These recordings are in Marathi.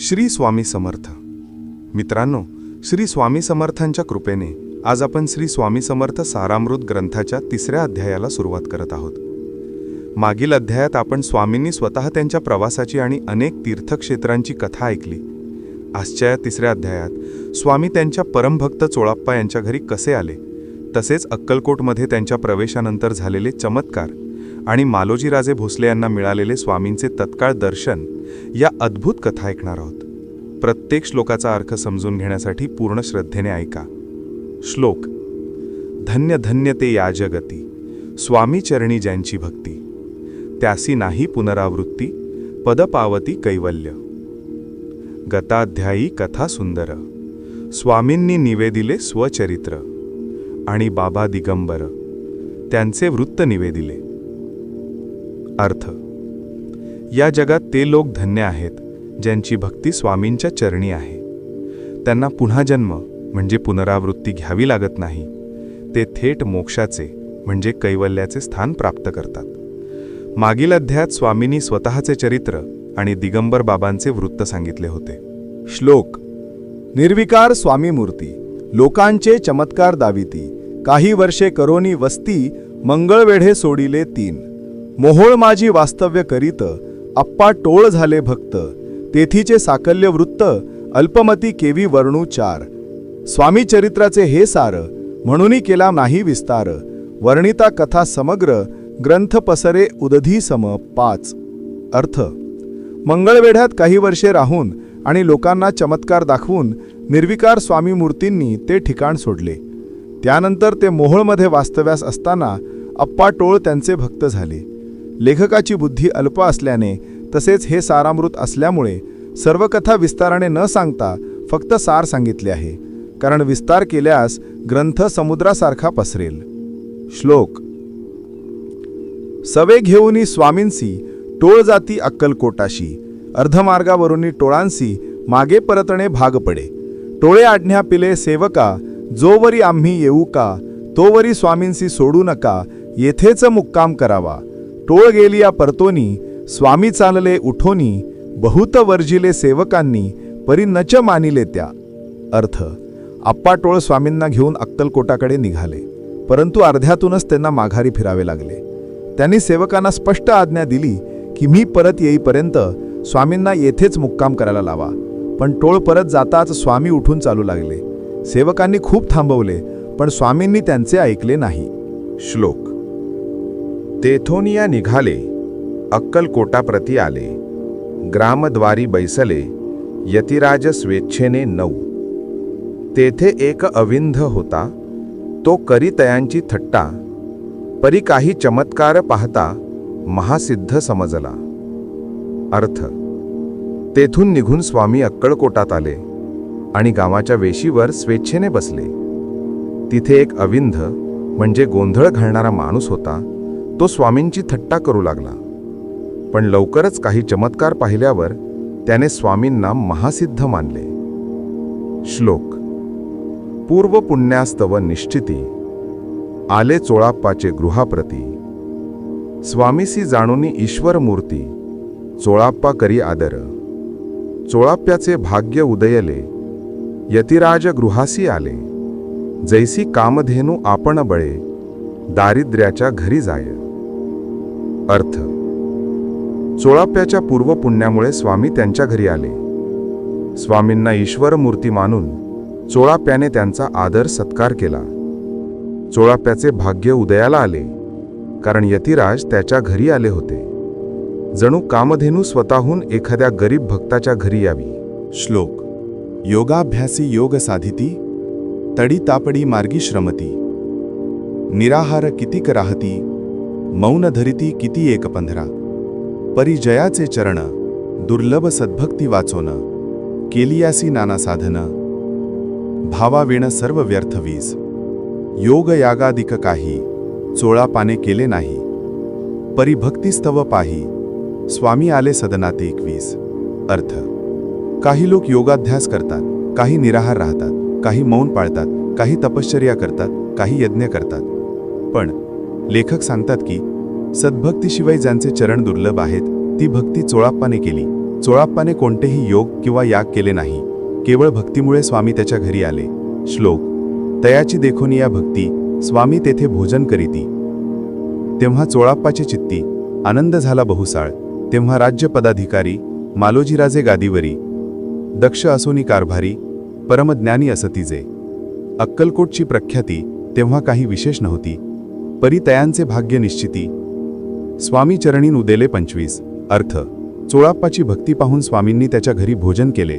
श्री स्वामी समर्थ. मित्रांनो श्री स्वामी समर्थांच्या कृपेने आज आपण श्री स्वामी समर्थ सारामृत ग्रंथाच्या तिसऱ्या अध्यायाला सुरुवात करत आहोत. मागील अध्यायात आपण स्वामींनी स्वतः त्यांच्या प्रवासाची आणि अनेक तीर्थक्षेत्रांची कथा ऐकली. आजच्या या तिसऱ्या अध्यायात स्वामी त्यांच्या परमभक्त चोळाप्पा यांच्या घरी कसे आले? तसेच अक्कलकोटमध्ये त्यांच्या प्रवेशानंतर झालेले चमत्कार आणि मालोजीराजे भोसले यांना मिळालेले स्वामींचे तत्काळ दर्शन या अद्भुत कथा ऐकणार आहोत. प्रत्येक श्लोकाचा अर्थ समजून घेण्यासाठी पूर्ण श्रद्धेने ऐका. श्लोक धन्य धन्य ते या जगती स्वामी चरणी ज्यांची भक्ती त्यासी नाही पुनरावृत्ती पद पावती कैवल्य. गताध्यायी कथा सुंदर स्वामींनी निवेदिले स्वचरित्र आणि बाबा दिगंबर त्यांचे वृत्त निवेदिले. अर्थ या जगात ते लोक धन्य आहेत ज्यांची भक्ती स्वामींच्या चरणी आहे. त्यांना पुन्हा जन्म म्हणजे पुनरावृत्ती घ्यावी लागत नाही. ते थेट मोक्षाचे म्हणजे कैवल्याचे स्थान प्राप्त करतात. मागील अध्यायात स्वामींनी स्वतःचे चरित्र आणि दिगंबर बाबांचे वृत्त सांगितले होते. श्लोक निर्विकार स्वामी मूर्ती लोकांचे चमत्कार दाविती काही वर्षे करोनी वस्ती मंगळवेढे सोडिले तीन. मोहोळ माझी वास्तव्य करीत अप्पा टोळ झाले भक्त. तेथीचे साकल्य वृत्त अल्पमती केवी वर्णू चार. स्वामी चरित्राचे हे सार म्हणूनही केला नाही विस्तार. वर्णिता कथा समग्र ग्रंथ पसरे उदधी सम पाच. अर्थ. मंगळवेढ्यात काही वर्षे राहून आणि लोकांना चमत्कार दाखवून निर्विकार स्वामी मूर्तींनी ते ठिकाण सोडले. त्यानंतर ते मोहोळमध्ये वास्तव्यास असताना अप्पा टोळ त्यांचे भक्त झाले. लेखकाची बुद्धी अल्प असल्याने तसेच हे सारामृत असल्यामुळे सर्व कथा विस्ताराने न सांगता फक्त सार सांगितले आहे कारण विस्तार केल्यास ग्रंथ समुद्रासारखा पसरेल. श्लोक सवे घेऊनी स्वामींसी टोळ जाती अक्कलकोटाशी अर्धमार्गावरूनी टोळांसी मागे परतणे भाग पडे. टोळे आढण्या पिले सेवका जोवरी आम्ही येऊ का तोवरी स्वामींसी सोडू नका येथेच मुक्काम करावा. टोळ गेली या परतोनी स्वामी चालले उठोनी बहुत वर्जिले सेवकांनी परी नच मानिले त्या. अर्थ आप्पा टोळ स्वामींना घेऊन अक्कलकोटाकडे निघाले परंतु अर्ध्यातूनच त्यांना माघारी फिरावे लागले. त्यांनी सेवकांना स्पष्ट आज्ञा दिली की मी परत येईपर्यंत स्वामींना येथेच मुक्काम करायला लावा. पण टोळ परत जाताच स्वामी उठून चालू लागले. सेवकांनी खूप थांबवले पण स्वामींनी त्यांचे ऐकले नाही. श्लोक तेथोनिया निघाले. अक्कलकोटाप्रती आले. ग्रामद्वारी बैसले यतिराज स्वेच्छेने नऊ. तेथे एक अविंध होता. तो करीतयांची थट्टा. परी काही चमत्कार पाहता महासिद्ध समजला. अर्थ तेथून निघून स्वामी अक्कलकोटात आले आणि गावाच्या वेशीवर स्वेच्छेने बसले. तिथे एक अविंध म्हणजे गोंधळ घालणारा माणूस होता. तो स्वामींची थट्टा करू लागला. पण लवकरच काही चमत्कार पाहिल्यावर त्याने स्वामींना महासिद्ध मानले. श्लोक. पूर्व पुण्यास्तव निश्चिती. आले चोळाप्पाचे गृहाप्रती. स्वामीसी जाणूनी ईश्वर मूर्ती. चोळाप्पा करी आदर. चोळाप्याचे भाग्य उदयले. यतिराज गृहासी आले. जैसी कामधेनू आपण बळे. दारिद्र्याच्या घरी जाय. अर्थ. चोळाप्याच्या पूर्व पुण्यामुळे स्वामी त्यांच्या घरी आले. स्वामींना ईश्वर मूर्ती मानून चोळाप्याने त्यांचा आदर सत्कार केला. चोळाप्याचे भाग्य उदयाला आले कारण यतिराज त्याच्या घरी आले होते. जणू कामधेनू स्वतःहून एखाद्या गरीब भक्ताच्या घरी यावी. श्लोक. योगाभ्यासी योग साधिती तडी तापडी मार्गी श्रमती. निराहार कितीक राहती मौन धरिती किती एक पंधरा. परिजयाचे चरण दुर्लभ सद्भक्ती वाचोन केलियासी नाना साधन. भावाविण सर्व व्यर्थ वीज योग यागादिक काही चोळापाने केले नाही. परिभक्तिस्तव पाही स्वामी आले सदनाते एकवीस. अर्थ. काही लोक योगाध्यास करतात काही निराहार राहतात काही मौन पाळतात काही तपश्चर्या करतात काही यज्ञ करतात. पण लेखक सांगतात की सद्भक्तीशिवाय ज्यांचे चरण दुर्लभ आहेत ती भक्ती चोळाप्पाने केली. चोळाप्पाने कोणतेही योग किंवा याग केले नाही. केवळ भक्तीमुळे स्वामी त्याच्या घरी आले. श्लोक तयाची देखोनी या भक्ती स्वामी तेथे भोजन करीती. तेव्हा चोळाप्पाची चित्ती आनंद झाला बहुसाळ. तेव्हा राज्य पदाधिकारी मालोजीराजे गादीवरी दक्ष असोनी कारभारी परमज्ञानी असतीजे. अक्कलकोटची प्रख्याती तेव्हा काही विशेष नव्हती. परी तयांचे भाग्य निश्चिती स्वामी चरणीन उदेले पंचवीस. अर्थ. चोळाप्पाची भक्ती पाहून स्वामींनी त्याच्या घरी भोजन केले.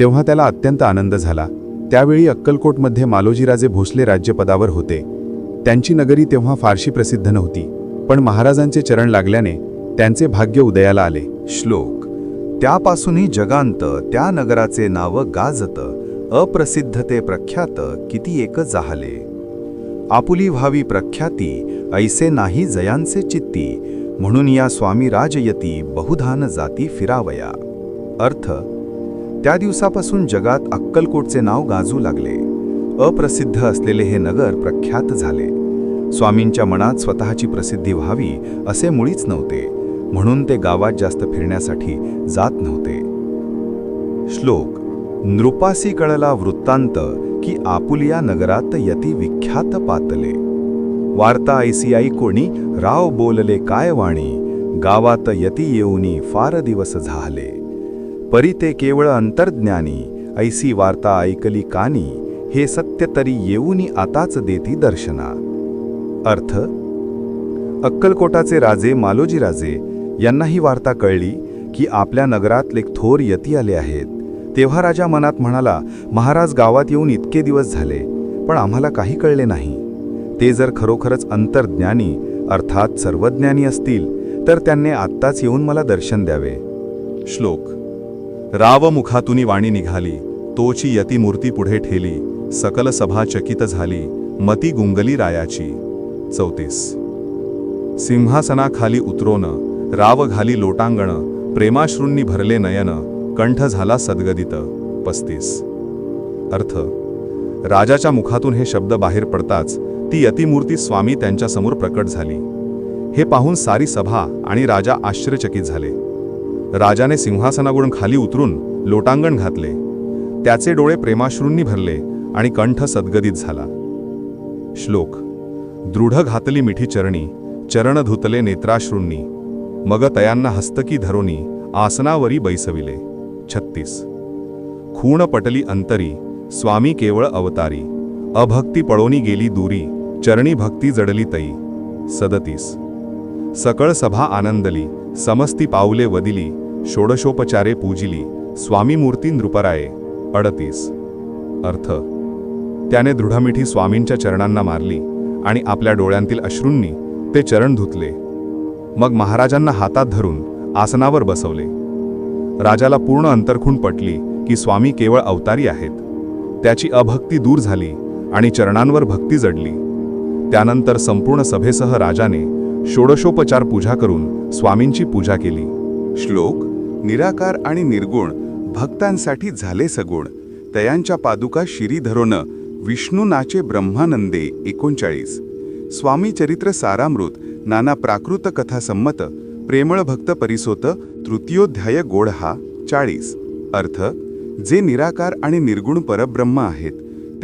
तेव्हा त्याला अत्यंत आनंद झाला. त्यावेळी अक्कलकोटमध्ये मालोजीराजे भोसले राज्यपदावर होते. त्यांची नगरी तेव्हा फारशी प्रसिद्ध नव्हती. पण महाराजांचे चरण लागल्याने त्यांचे भाग्य उदयाला आले. श्लोक. त्यापासूनही जगांत त्या नगराचे नाव गाजत अप्रसिद्ध ते प्रख्यात किती एक जाहले. आपुली व्हावी प्रख्याती ऐसे नाही जयांचे चित्ती म्हणून या स्वामी राजयती बहुधान जाती फिरावया. अर्थ त्या दिवसापासून जगात अक्कलकोटचे नाव गाजू लागले. अप्रसिद्ध असलेले हे नगर प्रख्यात झाले. स्वामींच्या मनात स्वतःची प्रसिद्धी व्हावी असे मुळीच नव्हते म्हणून ते गावात जास्त फिरण्यासाठी जात नव्हते. श्लोक नृपासी कळला वृत्तांत की आपुलिया नगरात यती विख्यात पातले. वार्ता ऐसी कोणी राव बोलले काय वाणी गावात यती येऊनी फार दिवस झाले परी ते केवळ अंतर्ज्ञानी ऐसी वार्ता ऐकली कानी हे सत्य तरी येऊनी आताच देती दर्शना अर्थ अक्कलकोटाचे राजे मालोजी राजे यांना ही वार्ता कळली की आपल्या नगरात एक थोर यती आले आहेत तेव्हा राजा मनात म्हणाला महाराज गावात येऊन इतके दिवस झाले पण आम्हाला काही कळले नाही ते जर खरोखरच अंतर्ज्ञानी अर्थात सर्वज्ञानी असतील तर त्यांनी आत्ताच येऊन मला दर्शन द्यावे. श्लोक. रावमुखातुनी वाणी निघाली तोची यती मूर्ती पुढे ठेली सकल सभा चकित झाली मती गुंगली रायाची. चौतीस. सिंहासनाखाली उतरोन राव घाली लोटांगण प्रेमाश्रूंनी भरले नयन कंठ झाला सद्गदित. पस्तीस. अर्थ. राजाच्या मुखातून हे शब्द बाहेर पडताच ती यतिमूर्ती स्वामी त्यांच्यासमोर प्रकट झाली. हे पाहून सारी सभा आणि राजा आश्चर्यचकित झाले. राजाने सिंहासनावरून खाली उतरून लोटांगण घातले. त्याचे डोळे प्रेमाश्रूंनी भरले आणि कंठ सद्गदित झाला. श्लोक. दृढ घातली मिठी चरणी चरण धुतले नेत्राश्रूंनी. मग तयांना हस्तकी धरोनी आसनावरी बैसविले. छत्तीस. खूण पटली अंतरी स्वामी केवळ अवतारी. अभक्ती पळोनी गेली दुरी. चरणी भक्ती जडली तई. सदतीस. सकळ सभा आनंदली समस्ती पाऊले वदिली षोडशोपचारे पूजिली स्वामी मूर्ती नृपराये. अडतीस. अर्थ. त्याने दृढमिठी स्वामींच्या चरणांना मारली आणि आपल्या डोळ्यांतील अश्रूंनी ते चरण धुतले. मग महाराजांना हातात धरून आसनावर बसवले. राजाला पूर्ण अंतरखून पटली की स्वामी केवळ अवतारी आहेत. त्याची अभक्ती दूर झाली आणि चरणांवर भक्ती जडली. त्यानंतर संपूर्ण सभेसह राजाने षोडशोपचार पूजा करून स्वामींची पूजा केली. श्लोक निराकार आणि निर्गुण भक्तांसाठी झाले सगुण. तयांच्या पादुका शिरी धरोन विष्णू नाचे ब्रह्मानंदे एकोणचाळीस. स्वामी चरित्र सारामृत नाना प्राकृत कथा संमत प्रेमळ भक्त परिसोत तृतीयोध्याय गोड हा चाळीस. अर्थ जे निराकार आणि निर्गुण परब्रह्म आहेत